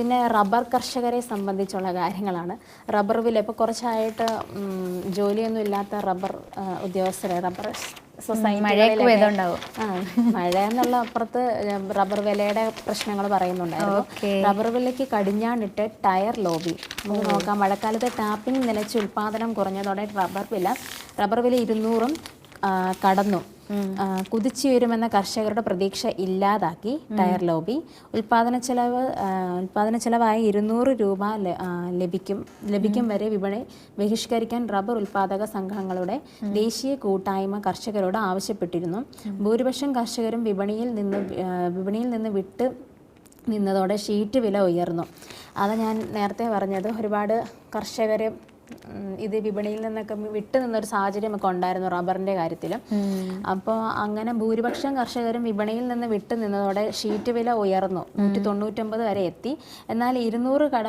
പിന്നെ റബ്ബർ കർഷകരെ സംബന്ധിച്ചുള്ള കാര്യങ്ങളാണ്. റബ്ബർ വില ഇപ്പോൾ കുറച്ചായിട്ട് ജോലിയൊന്നും ഇല്ലാത്ത റബ്ബർ ഉദ്യോഗസ്ഥരെ റബ്ബർ സൊസൈറ്റി മഴ എന്നുള്ള അപ്പുറത്ത് റബ്ബർ വിലയുടെ പ്രശ്നങ്ങൾ പറയുന്നുണ്ടായിരുന്നു. റബ്ബർ വിലയ്ക്ക് കടിഞ്ഞാണിട്ട് ടയർ ലോബി. നമുക്ക് നോക്കാം മഴക്കാലത്ത് ടാപ്പിംഗ് നിലച്ച് ഉൽപാദനം കുറഞ്ഞതോടെ റബ്ബർ വില റബ്ബർ വില ഇരുന്നൂറും കടന്നു. കുതിച്ചുയരുമെന്ന കർഷകരുടെ പ്രതീക്ഷ ഇല്ലാതാക്കി ടയർ ലോബി. ഉൽപാദന ചെലവ് ഉൽപാദന ചെലവായി ഇരുന്നൂറ് രൂപ ലഭിക്കും ലഭിക്കും വരെ വിപണി ബഹിഷ്കരിക്കാൻ റബ്ബർ ഉൽപാദക സംഘങ്ങളുടെ ദേശീയ കൂട്ടായ്മ കർഷകരോട് ആവശ്യപ്പെട്ടിരുന്നു. ഭൂരിപക്ഷം കർഷകരും വിപണിയിൽ നിന്ന് വിപണിയിൽ നിന്ന് വിട്ട് നിന്നതോടെ ഷീറ്റ് വില ഉയർന്നു. അത് ഞാൻ നേരത്തെ പറഞ്ഞത് ഒരുപാട് കർഷകർ ഇത് വിപണിയിൽ നിന്നൊക്കെ വിട്ടു നിന്നൊരു സാഹചര്യമൊക്കെ ഉണ്ടായിരുന്നു റബ്ബറിന്റെ കാര്യത്തിൽ അപ്പോൾ അങ്ങനെ ഭൂരിപക്ഷം കർഷകരും വിപണിയിൽ നിന്ന് വിട്ടു നിന്നതോടെ ഷീറ്റ് വില ഉയർന്നു. നൂറ്റി തൊണ്ണൂറ്റൊമ്പത് വരെ എത്തി. എന്നാൽ ഇരുന്നൂറ് കട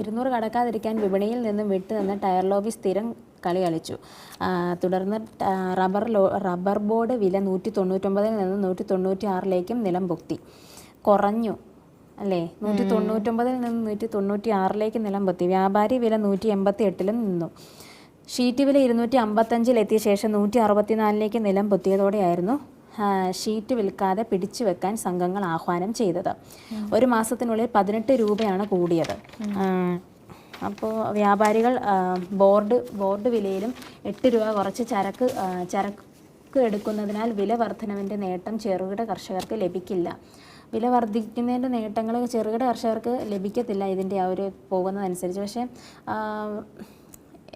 ഇരുന്നൂറ് കടക്കാതിരിക്കാൻ വിപണിയിൽ നിന്നും വിട്ടു നിന്ന് ടയർ ലോബി സ്ഥിരം കളി കളിച്ചു. തുടർന്ന് റബ്ബർ ലോ റബ്ബർ ബോർഡ് വില നൂറ്റി തൊണ്ണൂറ്റൊമ്പതിൽ നിന്ന് നൂറ്റി തൊണ്ണൂറ്റി ആറിലേക്കും നിലം പൊത്തി കുറഞ്ഞു. അല്ലേ? നൂറ്റി തൊണ്ണൂറ്റൊമ്പതിൽ നിന്ന് നൂറ്റി തൊണ്ണൂറ്റി ആറിലേക്ക് നിലം പൊത്തി. വ്യാപാരി വില നൂറ്റി എൺപത്തി എട്ടിലും നിന്നു. ഷീറ്റ് വില ഇരുന്നൂറ്റി അമ്പത്തഞ്ചിലെത്തിയ ശേഷം നൂറ്റി അറുപത്തിനാലിലേക്ക് നിലം പൊത്തിയതോടെയായിരുന്നു ഷീറ്റ് വിൽക്കാതെ പിടിച്ചു വെക്കാൻ സംഘങ്ങൾ ആഹ്വാനം ചെയ്തത്. ഒരു മാസത്തിനുള്ളിൽ പതിനെട്ട് രൂപയാണ് കൂടിയത്. അപ്പോൾ വ്യാപാരികൾ ബോർഡ് ബോർഡ് വിലയിലും എട്ട് രൂപ കുറച്ച് ചരക്ക് ചരക്ക് എടുക്കുന്നതിനാൽ വില വർധനവിന്റെ നേട്ടം ചെറുകിട കർഷകർക്ക് ലഭിക്കില്ല. വില വർദ്ധിക്കുന്നതിന്റെ നേട്ടങ്ങൾ ചെറുകിട കർഷകർക്ക് ലഭിക്കത്തില്ല ഇതിന്റെ ആ ഒരു പോകുന്നതനുസരിച്ച്. പക്ഷേ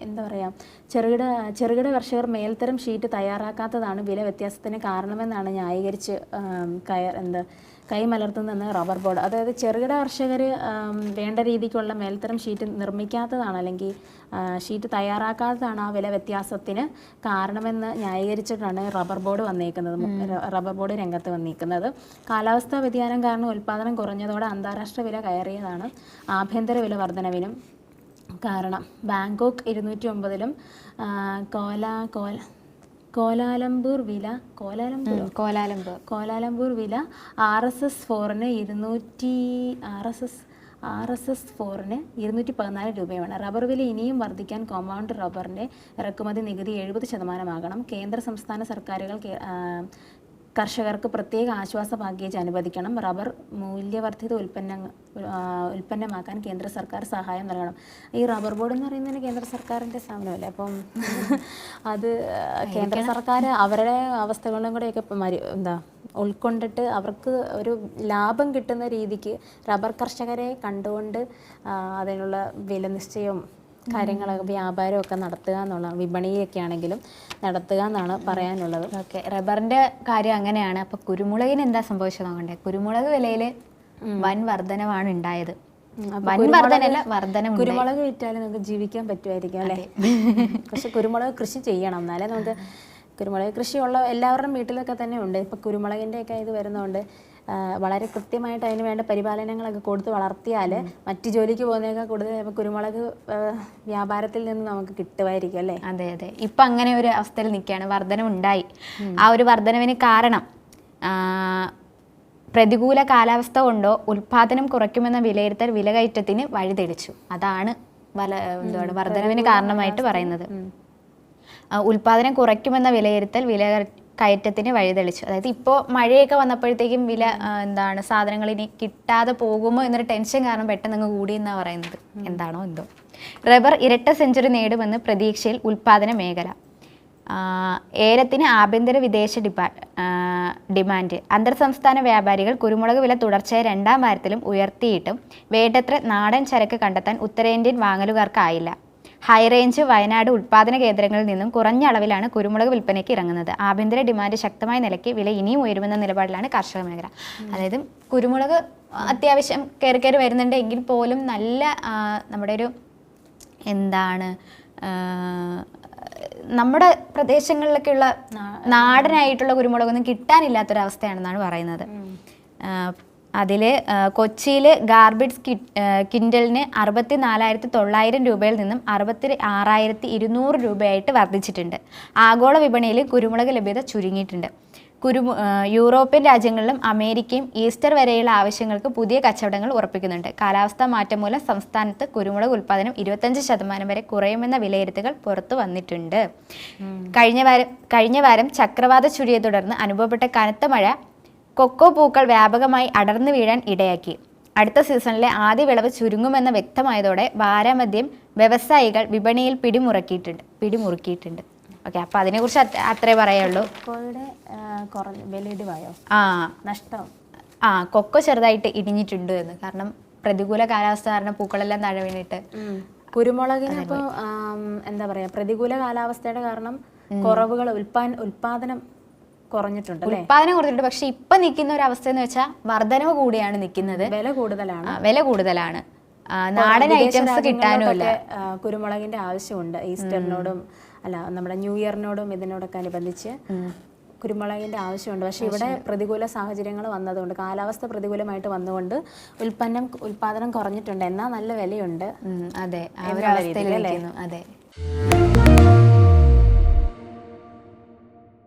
എന്താ പറയുക ചെറുകിട ചെറുകിട കർഷകർ മേൽത്തരം ഷീറ്റ് തയ്യാറാക്കാത്തതാണ് വില വ്യത്യാസത്തിന് കാരണമെന്നാണ് ന്യായീകരിച്ച് കയർ എന്താ കൈമലർത്തുന്നെന്ന് റബ്ബർ ബോർഡ്. അതായത് ചെറുകിട കർഷകർ വേണ്ട രീതിക്കുള്ള മേൽത്തരം ഷീറ്റ് നിർമ്മിക്കാത്തതാണ് അല്ലെങ്കിൽ ഷീറ്റ് തയ്യാറാക്കാത്തതാണ് ആ വില വ്യത്യാസത്തിന് കാരണമെന്ന് ന്യായീകരിച്ചിട്ടാണ് റബ്ബർ ബോർഡ് വന്നേക്കുന്നത് റബ്ബർ ബോർഡ് രംഗത്ത് വന്നിരിക്കുന്നത് കാലാവസ്ഥാ വ്യതിയാനം കാരണം ഉൽപ്പാദനം കുറഞ്ഞതോടെ അന്താരാഷ്ട്ര വില കയറിയതാണ്. ആഭ്യന്തര വില വർധനവിനും കാരണം ബാങ്കോക്ക് ഇരുന്നൂറ്റി ഒമ്പതിലും കോല കോല കോലാലംപൂർ വില കോലാലംപൂർ കോലാലംപൂർ. കോലാലംപൂർ വില ആർ എസ് എസ് ഫോറിന് ഇരുന്നൂറ്റി R S S R S S ഫോറിന് ഇരുന്നൂറ്റി പതിനാല് രൂപയുമാണ്. റബ്ബർ വില ഇനിയും വർദ്ധിക്കാൻ കോമ്പൗണ്ട് റബ്ബറിന്റെ ഇറക്കുമതി നികുതി എഴുപത് ശതമാനമാകണം. കേന്ദ്ര സംസ്ഥാന സർക്കാരുകൾ കർഷകർക്ക് പ്രത്യേക ആശ്വാസ പാക്കേജ് അനുവദിക്കണം. റബ്ബർ മൂല്യവർദ്ധിത ഉൽപ്പന്ന ഉൽപ്പന്നമാക്കാൻ കേന്ദ്ര സർക്കാർ സഹായം നൽകണം. ഈ റബ്ബർ ബോർഡ് എന്ന് പറയുന്നത് കേന്ദ്ര സർക്കാരിന്റെ സ്ഥാപനമല്ലേ? അപ്പം അത് കേന്ദ്ര സർക്കാർ അവരുടെ അവസ്ഥകളും കൂടെയൊക്കെ എന്താ ഉൾക്കൊണ്ടിട്ട് അവർക്ക് ഒരു ലാഭം കിട്ടുന്ന രീതിക്ക് റബ്ബർ കർഷകരെ കണ്ടുകൊണ്ട് അതിനുള്ള വില നിശ്ചയവും കാര്യങ്ങളൊക്കെ വ്യാപാരമൊക്കെ നടത്തുക എന്നുള്ള വിപണിയൊക്കെ ആണെങ്കിലും നടത്തുക എന്നാണ് പറയാനുള്ളത്. ഓക്കെ. റബ്ബറിന്റെ കാര്യം അങ്ങനെയാണ്. അപ്പൊ കുരുമുളകിന് എന്താ സംഭവിച്ചത് നോക്കണ്ടേ കുരുമുളക് വിലയിൽ വൻ വർധനവാണ് ഉണ്ടായത്. കുരുമുളക് വിറ്റാലും നമുക്ക് ജീവിക്കാൻ പറ്റുമായിരിക്കും അല്ലേ? പക്ഷെ കുരുമുളക് കൃഷി ചെയ്യണം. എന്നാലേ നമുക്ക് കുരുമുളക് കൃഷിയുള്ള എല്ലാവരുടെയും വീട്ടിലൊക്കെ തന്നെ ഉണ്ട്. ഇപ്പം കുരുമുളകിന്റെ ഒക്കെ ഇത് വരുന്നതുകൊണ്ട് വളരെ കൃത്യമായിട്ട് അതിന് വേണ്ട പരിപാലനങ്ങളൊക്കെ കൊടുത്ത് വളർത്തിയാൽ മറ്റു ജോലിക്ക് പോകുന്നതിനേക്കാൾ കൂടുതൽ കുരുമുളക് വ്യാപാരത്തിൽ നിന്ന് നമുക്ക് കിട്ടുമായിരിക്കും അല്ലേ? അതെ അതെ. ഇപ്പം അങ്ങനെ ഒരു അവസ്ഥയിൽ നിൽക്കുകയാണ്. വർധനം ഉണ്ടായി. ആ ഒരു വർധനവിന് കാരണം പ്രതികൂല കാലാവസ്ഥ കൊണ്ടോ ഉൽപാദനം കുറയ്ക്കുമെന്ന വിലയിരുത്തൽ വിലകയറ്റത്തിന് വഴിതെളിച്ചു. അതാണ് വല എന്താണ് വർധനവിന് കാരണമായിട്ട് പറയുന്നത്. ഉൽപാദനം കുറയ്ക്കുമെന്ന വിലയിരുത്തൽ വില കയറ്റത്തിന് വഴിതെളിച്ചു. അതായത് ഇപ്പോൾ മഴയൊക്കെ വന്നപ്പോഴത്തേക്കും വില എന്താണ് സാധനങ്ങൾ ഇനി കിട്ടാതെ പോകുമോ എന്നൊരു ടെൻഷൻ കാരണം പെട്ടെന്ന് അങ്ങ് കൂടി എന്നാണ് പറയുന്നത്. എന്താണോ എന്തോ. റബ്ബർ ഇരട്ട സെഞ്ചുറി നേടുമെന്ന് പ്രതീക്ഷയിൽ ഉൽപാദന മേഖല. ഏലത്തിന് ആഭ്യന്തര വിദേശ ഡിപ്പാ ഡിമാൻഡ്. അന്തർ സംസ്ഥാന വ്യാപാരികൾ കുരുമുളക് വില തുടർച്ചയായി രണ്ടാം വാരത്തിലും ഉയർത്തിയിട്ടും വേണ്ടത്ര നാടൻ ചരക്ക് കണ്ടെത്താൻ ഉത്തരേന്ത്യൻ വാങ്ങലുകാർക്കായില്ല. ഹൈറേഞ്ച് വയനാട് ഉൽപ്പാദന കേന്ദ്രങ്ങളിൽ നിന്നും കുറഞ്ഞ അളവിലാണ് കുരുമുളക് വിൽപ്പനയ്ക്ക് ഇറങ്ങുന്നത്. ആഭ്യന്തര ഡിമാൻഡ് ശക്തമായ നിലയ്ക്ക് വില ഇനിയും ഉയരുമെന്ന നിലപാടിലാണ് കർഷക മേഖല. അതായത് കുരുമുളക് അത്യാവശ്യം കയറി കയറി വരുന്നുണ്ട് എങ്കിൽ പോലും നല്ല നമ്മുടെ ഒരു എന്താണ് നമ്മുടെ പ്രദേശങ്ങളിലൊക്കെയുള്ള നാടനായിട്ടുള്ള കുരുമുളകൊന്നും കിട്ടാനില്ലാത്തൊരവസ്ഥയാണെന്നാണ് പറയുന്നത്. അതിൽ കൊച്ചിയിൽ ഗാർബിഡ്സ് കി കിൻഡലിന് അറുപത്തി നാലായിരത്തി തൊള്ളായിരം രൂപയിൽ നിന്നും അറുപത്തി ആറായിരത്തി ഇരുന്നൂറ് രൂപയായിട്ട് വർദ്ധിച്ചിട്ടുണ്ട്. ആഗോള വിപണിയിൽ കുരുമുളക് ലഭ്യത ചുരുങ്ങിയിട്ടുണ്ട്. കുരുമു യൂറോപ്യൻ രാജ്യങ്ങളിലും അമേരിക്കയും ഈസ്റ്റർ വരെയുള്ള ആവശ്യങ്ങൾക്ക് പുതിയ കച്ചവടങ്ങൾ ഉറപ്പിക്കുന്നുണ്ട്. കാലാവസ്ഥാ മാറ്റം മൂലം സംസ്ഥാനത്ത് കുരുമുളക് ഉൽപ്പാദനം ഇരുപത്തഞ്ച് ശതമാനം വരെ കുറയുമെന്ന വിലയിരുത്തുകൾ പുറത്തു വന്നിട്ടുണ്ട്. കഴിഞ്ഞ വാരം കഴിഞ്ഞ വാരം ചക്രവാത ചുഴിയെ തുടർന്ന് അനുഭവപ്പെട്ട കനത്ത മഴ കൊക്കോ പൂക്കൾ വ്യാപകമായി അടർന്നു വീഴാൻ ഇടയാക്കി. അടുത്ത സീസണിലെ ആദ്യ വിളവ് ചുരുങ്ങുമെന്ന് വ്യക്തമായതോടെ വാരാമദ്യം വ്യവസായികൾ വിപണിയിൽ പിടിമുറക്കിയിട്ടുണ്ട് പിടിമുറുക്കിയിട്ടുണ്ട്. ഓക്കെ അപ്പൊ അതിനെക്കുറിച്ച് കുറിച്ച് അത്രേ പറയുള്ളൂ. ആ, നഷ്ടം? ആ കൊക്കോ ചെറുതായിട്ട് ഇടിഞ്ഞിട്ടുണ്ട് എന്ന്. കാരണം പ്രതികൂല കാലാവസ്ഥ കാരണം പൂക്കളെല്ലാം താഴെ വീണിട്ട്. കുരുമുളകിന് ഇപ്പോൾ എന്താ പറയാ പ്രതികൂല കാലാവസ്ഥയുടെ കാരണം കുറവുകൾ ഉൽപാദനം കുറഞ്ഞിട്ടുണ്ട് ഉൽപാദനം കുറഞ്ഞിട്ടുണ്ട്. പക്ഷെ ഇപ്പൊ നിൽക്കുന്ന ഒരു അവസ്ഥ എന്ന് വെച്ചാൽ വർധനവ് കൂടിയാണ് നിൽക്കുന്നത്. വില കൂടുതലാണ്. വില കൂടുതലാണ്. നാടൻ ഐറ്റംസ് കിട്ടാനുമില്ല. കുരുമുളകിന്റെ ആവശ്യമുണ്ട്. ഈസ്റ്ററിനോടും അല്ല നമ്മുടെ ന്യൂ ഇയറിനോടും ഇതിനോടൊക്കെ അനുബന്ധിച്ച് കുരുമുളകിന്റെ ആവശ്യമുണ്ട്. പക്ഷെ ഇവിടെ പ്രതികൂല സാഹചര്യങ്ങൾ വന്നതുകൊണ്ട് കാലാവസ്ഥ പ്രതികൂലമായിട്ട് വന്നുകൊണ്ട് ഉൽപ്പന്നം ഉൽപാദനം കുറഞ്ഞിട്ടുണ്ട്. എന്നാൽ നല്ല വിലയുണ്ട്. അതെ? അതെ.